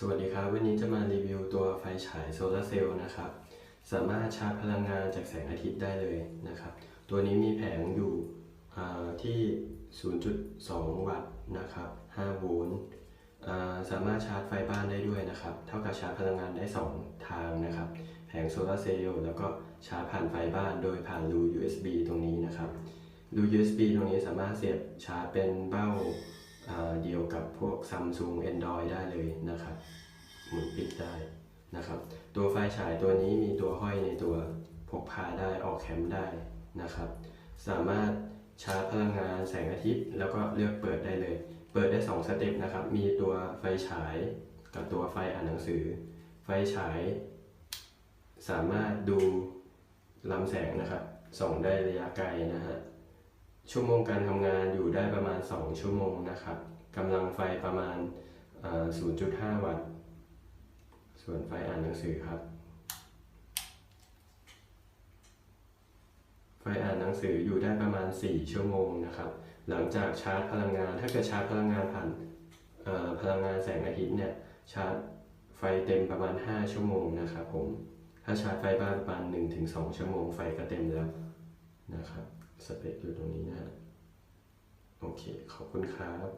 สวัสดีครับ วันนี้จะมารีวิวตัวไฟฉายโซลาร์เซลล์นะครับ สามารถชาร์จพลังงานจากแสงอาทิตย์ได้เลยนะครับ ตัวนี้มีแผงอยู่ที่ 0.2 วัตต์นะครับ 5 โวลต์สามารถชาร์จไฟบ้านได้ด้วยนะครับ เท่ากับชาร์จพลังงานได้ 2 ทางนะครับ แผงโซลาร์เซลล์แล้วก็ชาร์จผ่านไฟบ้านโดยผ่านรู USB ตรงนี้นะครับ รู USB ตรงนี้สามารถเสียบชาร์จเป็นเบ้า เดียวกับพวก Samsung Android ได้เลยนะครับ หมุนปิดได้นะครับ ตัวไฟฉายตัวนี้มีตัวห้อยในตัวพกพาได้ออกแคมป์ได้นะครับ สามารถชาร์จพลังงานแสงอาทิตย์ แล้วก็เลือกเปิดได้เลย เปิดได้ 2 สเต็ปนะครับ มีตัวไฟฉายกับตัวไฟอ่านหนังสือ ไฟฉาย สามารถดูลำแสงนะครับ ส่องได้ระยะไกลนะฮะ ชั่วโมงการทำงานอยู่ได้ประมาณ 2 ชั่วโมงนะครับกำลังไฟประมาณ 0.5 วัตต์ ส่วนไฟอ่านหนังสือครับ ไฟอ่านหนังสืออยู่ได้ประมาณ 4 ชั่วโมงนะครับ หลังจากชาร์จพลังงาน ถ้าเกิดชาร์จพลังงานผ่านพลังงานแสงอาทิตย์เนี่ยชาร์จไฟเต็มประมาณ 5 ชั่วโมงนะครับผม ถ้าชาร์จไฟบ้านประมาณ1-2 ชั่วโมงไฟก็เต็มแล้วนะครับ สเปคอยู่ตรงนี้นะ โอเค ขอบคุณครับ